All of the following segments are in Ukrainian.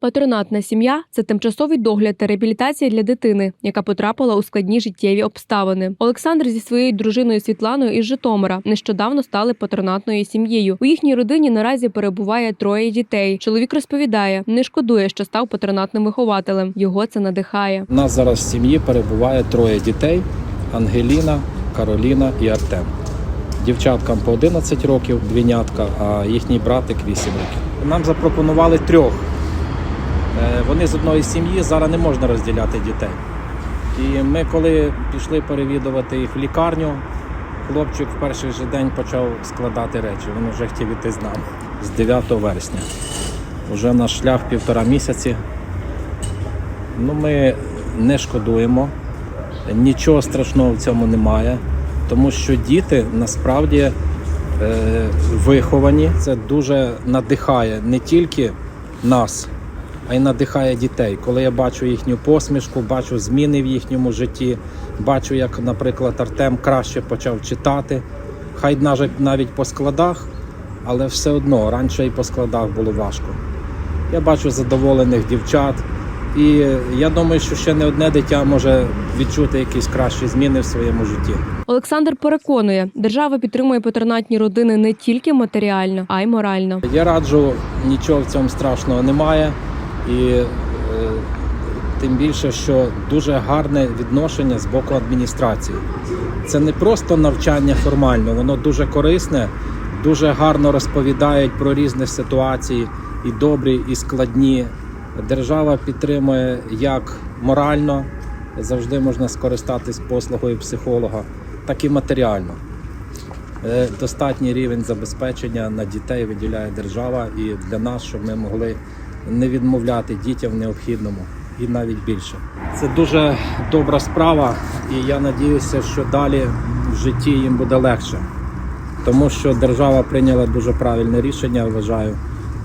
Патронатна сім'я це тимчасовий догляд та реабілітація для дитини, яка потрапила у складні життєві обставини. Олександр зі своєю дружиною Світланою із Житомира нещодавно стали патронатною сім'єю. У їхній родині наразі перебуває троє дітей. Чоловік розповідає, не шкодує, що став патронатним вихователем. Його це надихає. У нас зараз в сім'ї перебуває троє дітей: Ангеліна, Кароліна і Артем. Дівчаткам по 11 років, двійнятка, а їхній братик 8 років. Нам запропонували трьох. Е, Вони з одної сім'ї, зараз не можна розділяти дітей. І ми, коли пішли перевідувати їх в лікарню, хлопчик в перший же день почав складати речі. Він вже хотів іти з нами з 9 вересня. Уже наш шлях півтора місяці. Ну, ми не шкодуємо, нічого страшного в цьому немає, тому що діти насправді е, виховані. Це дуже надихає не тільки нас, а й надихає дітей. Коли я бачу їхню посмішку, бачу зміни в їхньому житті, бачу, як, наприклад, Артем краще почав читати, хай навіть навіть по складах, але все одно раніше і по складах було важко. Я бачу задоволених дівчат. І я думаю, що ще не одне дитя може відчути якісь кращі зміни в своєму житті. Олександр переконує, держава підтримує патронатні родини не тільки матеріально, а й морально. Я раджу, нічого в цьому страшного немає, і е, тим більше, що дуже гарне відношення з боку адміністрації. Це не просто навчання формально, воно дуже корисне, дуже гарно розповідають про різні ситуації, і добрі, і складні. Держава підтримує як морально, завжди можна скористатись послугою психолога, так і матеріально. Е, Достатній рівень забезпечення на дітей виділяє держава і для нас, щоб ми могли не відмовляти дітям в необхідному і навіть більше. Це дуже добра справа, і я надіюся, що далі в житті їм буде легше, тому що держава прийняла дуже правильне рішення, вважаю.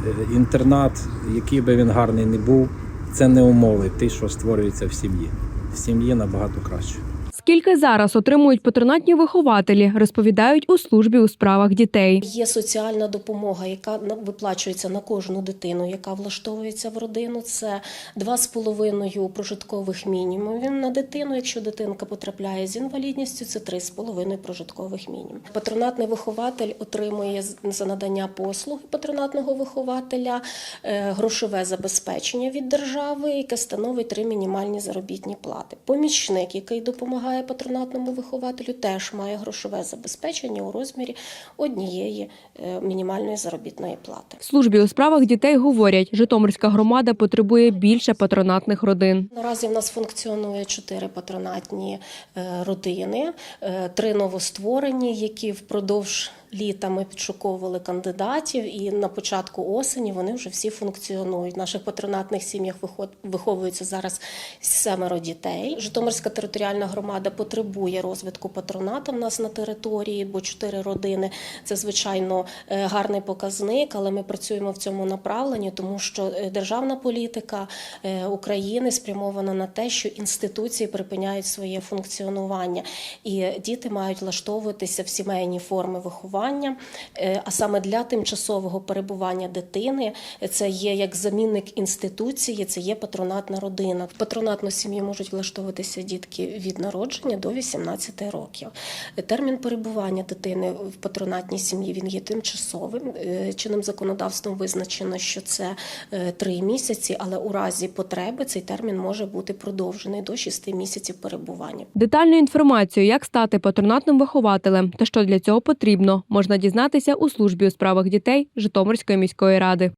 Е, Інтернат, який би він гарний не був, це не умови, ті, що створюються в сім'ї. В сім'ї набагато краще. Скільки зараз отримують патронатні вихователі, розповідають у службі у справах дітей. Є соціальна допомога, яка виплачується на кожну дитину, яка влаштовується в родину. Це 2,5 прожиткових мінімумів на дитину. Якщо дитинка потрапляє з інвалідністю, це 3,5 прожиткових мінімум. Патронатний вихователь отримує за надання послуг патронатного вихователя е, грошове забезпечення від держави, яке становить три мінімальні заробітні плати. Помічник, який допомагає патронатному вихователю, теж має грошове забезпечення у розмірі однієї е, мінімальної заробітної плати. В службі у справах дітей говорять, Житомирська громада потребує більше патронатних родин. Наразі в нас функціонує чотири патронатні е, родини, е, три новостворені, які впродовж літа ми підшуковували кандидатів, і на початку осені вони вже всі функціонують. В наших патронатних сім'ях виховується зараз семеро дітей. Житомирська територіальна громада потребує розвитку патроната в нас на території, бо чотири родини це звичайно е, гарний показник, але ми працюємо в цьому направленні, тому що е, державна політика е, України спрямована на те, що інституції припиняють своє функціонування, і діти мають влаштовуватися в сімейні форми виховання, Е, а саме для тимчасового перебування дитини це є як замінник інституції, це є патронатна родина. Патронатну сім'ю можуть влаштовуватися дітки від народження до 18 років. Термін перебування дитини в патронатній сім'ї він є тимчасовим. Е, Чинним законодавством визначено, що це е, три місяці, але у разі потреби цей термін може бути продовжений до 6 місяців перебування. Детальну інформацію, як стати патронатним вихователем та що для цього потрібно, можна дізнатися у службі у справах дітей Житомирської міської ради.